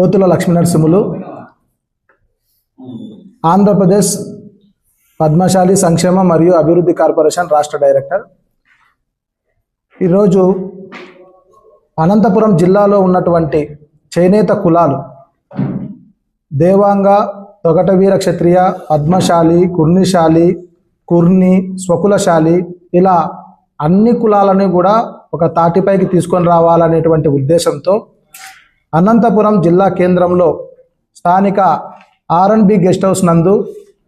పోతుల లక్ష్మీనరసింహులు ఆంధ్రప్రదేశ్ పద్మశాలి సంక్షేమ మరియు అభివృద్ధి కార్పొరేషన్ రాష్ట్ర డైరెక్టర్. ఈరోజు అనంతపురం జిల్లాలో ఉన్నటువంటి చేనేత కులాలు దేవాంగ తొగటవీర క్షత్రియ పద్మశాలి కుర్నిశాలి కుర్ని స్వకులశాలి ఇలా అన్ని కులాలను కూడా ఒక తాటిపైకి తీసుకొని రావాలనేటువంటి ఉద్దేశంతో అనంతపురం జిల్లా కేంద్రంలో స్థానిక ఆర్ఎన్బి గెస్ట్ హౌస్ నందు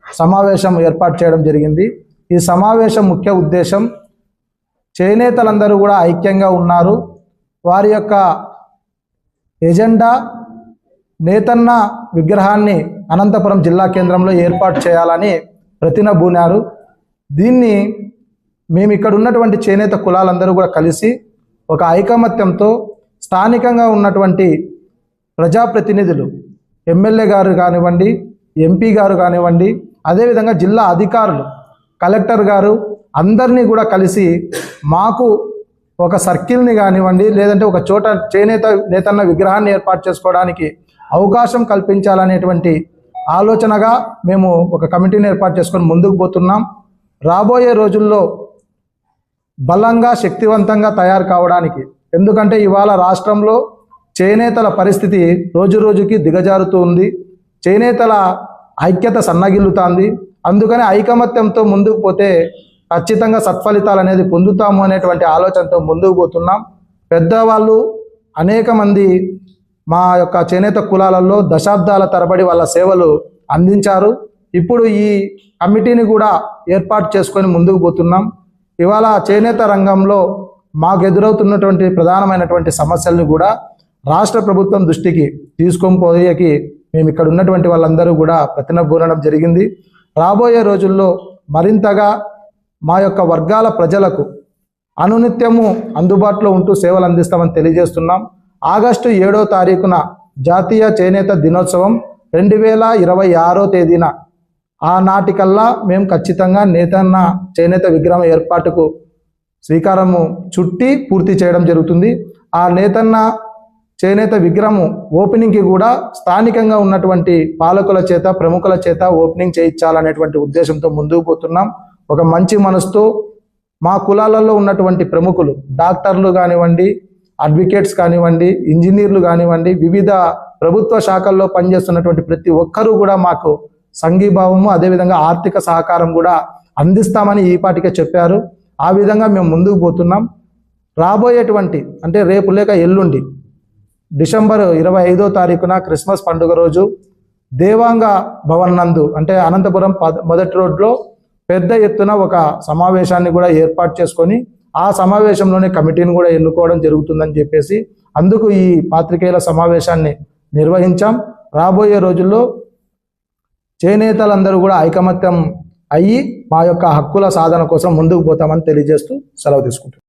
సమావేశం ఏర్పాటు చేయడం జరిగింది. ఈ సమావేశం ముఖ్య ఉద్దేశం చేనేతలందరూ కూడా ఐక్యంగా ఉన్నారు. వారి యొక్క ఎజెండా నేతన్న విగ్రహాన్ని అనంతపురం జిల్లా కేంద్రంలో ఏర్పాటు చేయాలని ప్రతినబూనారు దీన్ని మేము ఇక్కడ ఉన్నటువంటి చేనేత కులాలందరూ కూడా కలిసి ఒక ఐకమత్యంతో స్థానికంగా ఉన్నటువంటి ప్రజాప్రతినిధులు ఎమ్మెల్యే గారు కానివ్వండి ఎంపీ గారు కానివ్వండి అదేవిధంగా జిల్లా అధికారులు కలెక్టర్ గారు అందరినీ కూడా కలిసి మాకు ఒక సర్కిల్ని కానివ్వండి లేదంటే ఒక చోట చేనేత నేతన్న విగ్రహాన్ని ఏర్పాటు చేసుకోవడానికి అవకాశం కల్పించాలనేటువంటి ఆలోచనగా మేము ఒక కమిటీని ఏర్పాటు చేసుకొని ముందుకు పోతున్నాం. రాబోయే రోజుల్లో బలంగా శక్తివంతంగా తయారు కావడానికి ఎందుకంటే ఇవాళ రాష్ట్రంలో చేనేతల పరిస్థితి రోజు రోజుకి దిగజారుతూ ఉంది. చేనేతల ఐక్యత సన్నగిల్లుతాంది. అందుకని ఐకమత్యంతో ముందుకు పోతే ఖచ్చితంగా సత్ఫలితాలు అనేది పొందుతాము అనేటువంటి ఆలోచనతో ముందుకు పోతున్నాం. పెద్దవాళ్ళు అనేక మంది మా యొక్క చేనేత కులాలలో దశాబ్దాల తరబడి వాళ్ళ సేవలు అందించారు. ఇప్పుడు ఈ కమిటీని కూడా ఏర్పాటు చేసుకొని ముందుకు పోతున్నాం. ఇవాళ చేనేత రంగంలో మాకు ఎదురవుతున్నటువంటి ప్రధానమైనటువంటి సమస్యలను కూడా రాష్ట్ర ప్రభుత్వం దృష్టికి తీసుకొని పోయేకి మేము ఇక్కడ ఉన్నటువంటి వాళ్ళందరూ కూడా ప్రతినబూనడం జరిగింది. రాబోయే రోజుల్లో మరింతగా మా యొక్క వర్గాల ప్రజలకు అనునిత్యము అందుబాటులో ఉంటూ సేవలు అందిస్తామని తెలియజేస్తున్నాం. ఆగస్టు ఏడో తారీఖున జాతీయ చేనేత దినోత్సవం రెండు వేల ఇరవై ఆరో తేదీన ఆనాటికల్లా మేము ఖచ్చితంగా నేతన్న చేనేత విగ్రహం ఏర్పాటుకు శ్రీకారము చుట్టి పూర్తి చేయడం జరుగుతుంది. ఆ నేతన్న చేనేత విగ్రహము ఓపెనింగ్కి కూడా స్థానికంగా ఉన్నటువంటి పాలకుల చేత ప్రముఖుల చేత ఓపెనింగ్ చేయించాలనేటువంటి ఉద్దేశంతో ముందుకు పోతున్నాం. ఒక మంచి మనసుతో మా కులాలలో ఉన్నటువంటి ప్రముఖులు డాక్టర్లు కానివ్వండి అడ్వకేట్స్ కానివ్వండి ఇంజనీర్లు కానివ్వండి వివిధ ప్రభుత్వ శాఖల్లో పనిచేస్తున్నటువంటి ప్రతి ఒక్కరూ కూడా మాకు సంఘీభావము అదేవిధంగా ఆర్థిక సహకారం కూడా అందిస్తామని ఈ చెప్పారు. ఆ విధంగా మేము ముందుకు పోతున్నాం. రాబోయేటువంటి అంటే రేపు లేక ఎల్లుండి డిసెంబర్ ఇరవై ఐదో తారీఖున క్రిస్మస్ పండుగ రోజు దేవాంగ భవన్ నందు అంటే అనంతపురం పద- మొదటి రోడ్లో పెద్ద ఎత్తున ఒక సమావేశాన్ని కూడా ఏర్పాటు చేసుకొని ఆ సమావేశంలోనే కమిటీని కూడా ఎన్నుకోవడం జరుగుతుందని చెప్పేసి అందుకు ఈ పాత్రికేయుల సమావేశాన్ని నిర్వహించాం. రాబోయే రోజుల్లో చేనేతలందరూ కూడా ఐకమత్యం అయ్యి మా యొక్క హక్కుల సాధన కోసం ముందుకు పోతామని తెలియజేస్తూ సెలవు తీసుకుంటాం